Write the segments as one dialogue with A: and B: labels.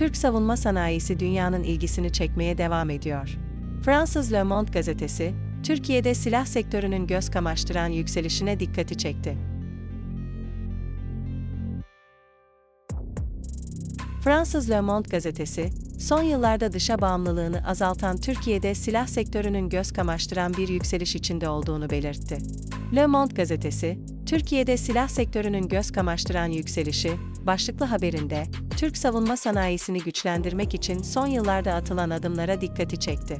A: Türk savunma sanayisi dünyanın ilgisini çekmeye devam ediyor. Fransız Le Monde gazetesi, Türkiye'de silah sektörünün göz kamaştıran yükselişine dikkati çekti. Fransız Le Monde gazetesi, son yıllarda dışa bağımlılığını azaltan Türkiye'de silah sektörünün göz kamaştıran bir yükseliş içinde olduğunu belirtti. Le Monde gazetesi, Türkiye'de silah sektörünün göz kamaştıran yükselişi, başlıklı haberinde, Türk savunma sanayisini güçlendirmek için son yıllarda atılan adımlara dikkati çekti.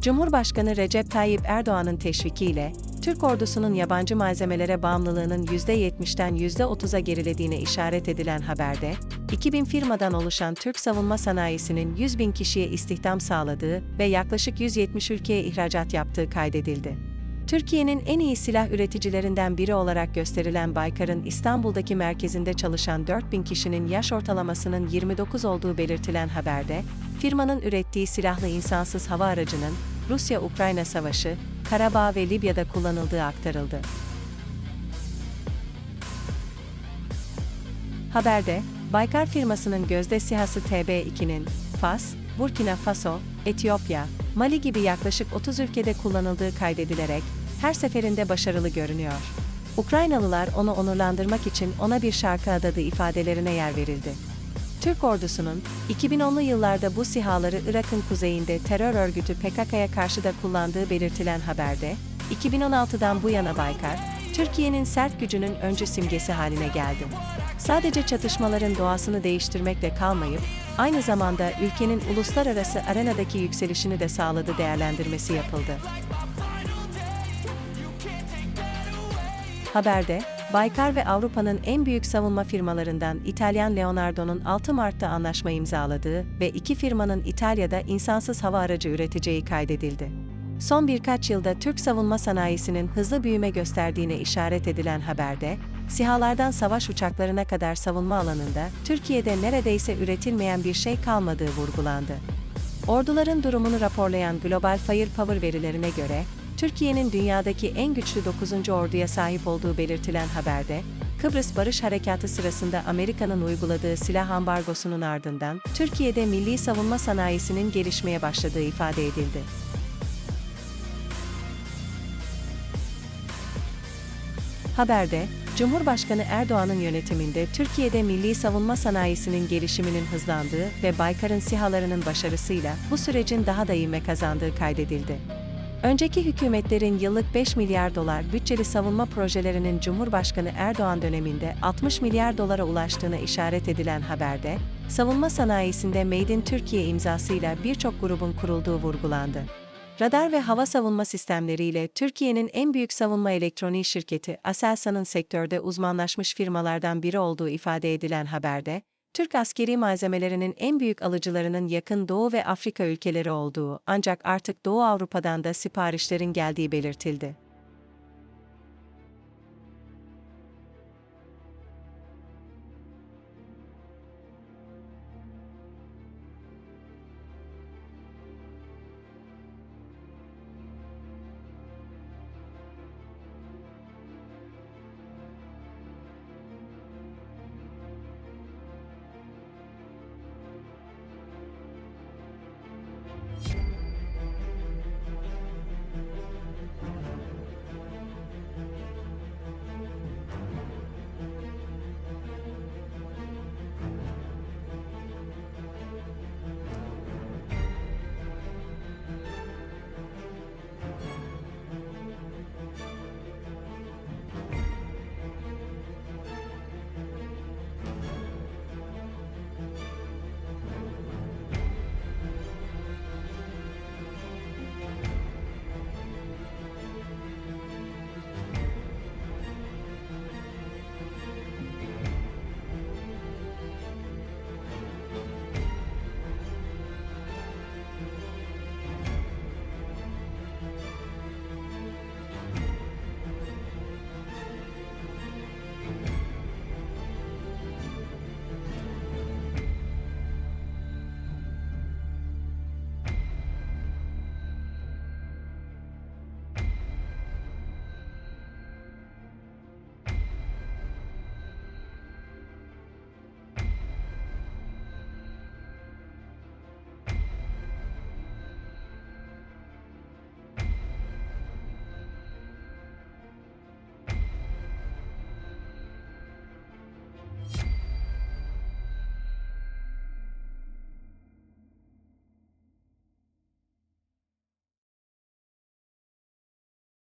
A: Cumhurbaşkanı Recep Tayyip Erdoğan'ın teşvikiyle, Türk ordusunun yabancı malzemelere bağımlılığının %70'den %30'a gerilediğine işaret edilen haberde, 2000 firmadan oluşan Türk savunma sanayisinin 100 bin kişiye istihdam sağladığı ve yaklaşık 170 ülkeye ihracat yaptığı kaydedildi. Türkiye'nin en iyi silah üreticilerinden biri olarak gösterilen Baykar'ın İstanbul'daki merkezinde çalışan 4000 kişinin yaş ortalamasının 29 olduğu belirtilen haberde, firmanın ürettiği silahlı insansız hava aracının Rusya-Ukrayna savaşı, Karabağ ve Libya'da kullanıldığı aktarıldı. Haberde, Baykar firmasının gözde sihası TB2'nin Fas, Burkina Faso, Etiyopya, Mali gibi yaklaşık 30 ülkede kullanıldığı kaydedilerek her seferinde başarılı görünüyor. Ukraynalılar onu onurlandırmak için ona bir şarkı adadığı ifadelerine yer verildi. Türk ordusunun 2010'lu yıllarda bu sihaları Irak'ın kuzeyinde terör örgütü PKK'ya karşı da kullandığı belirtilen haberde, 2016'dan bu yana Baykar, Türkiye'nin sert gücünün öncü simgesi haline geldi. Sadece çatışmaların doğasını değiştirmekle kalmayıp, aynı zamanda ülkenin uluslararası arenadaki yükselişini de sağladı değerlendirmesi yapıldı. Haberde, Baykar ve Avrupa'nın en büyük savunma firmalarından İtalyan Leonardo'nun 6 Mart'ta anlaşma imzaladığı ve iki firmanın İtalya'da insansız hava aracı üreteceği kaydedildi. Son birkaç yılda Türk savunma sanayisinin hızlı büyüme gösterdiğine işaret edilen haberde, sihalardan savaş uçaklarına kadar savunma alanında Türkiye'de neredeyse üretilmeyen bir şey kalmadığı vurgulandı. Orduların durumunu raporlayan Global Firepower verilerine göre, Türkiye'nin dünyadaki en güçlü 9. orduya sahip olduğu belirtilen haberde, Kıbrıs Barış Harekatı sırasında Amerika'nın uyguladığı silah ambargosunun ardından Türkiye'de milli savunma sanayisinin gelişmeye başladığı ifade edildi. Haberde, Cumhurbaşkanı Erdoğan'ın yönetiminde Türkiye'de milli savunma sanayisinin gelişiminin hızlandığı ve Baykar'ın sihalarının başarısıyla bu sürecin daha da ivme kazandığı kaydedildi. Önceki hükümetlerin yıllık 5 milyar dolar bütçeli savunma projelerinin Cumhurbaşkanı Erdoğan döneminde 60 milyar dolara ulaştığına işaret edilen haberde, savunma sanayisinde Made in Türkiye imzasıyla birçok grubun kurulduğu vurgulandı. Radar ve hava savunma sistemleriyle Türkiye'nin en büyük savunma elektroniği şirketi Aselsan'ın sektörde uzmanlaşmış firmalardan biri olduğu ifade edilen haberde, Türk askeri malzemelerinin en büyük alıcılarının yakın Doğu ve Afrika ülkeleri olduğu ancak artık Doğu Avrupa'dan da siparişlerin geldiği belirtildi.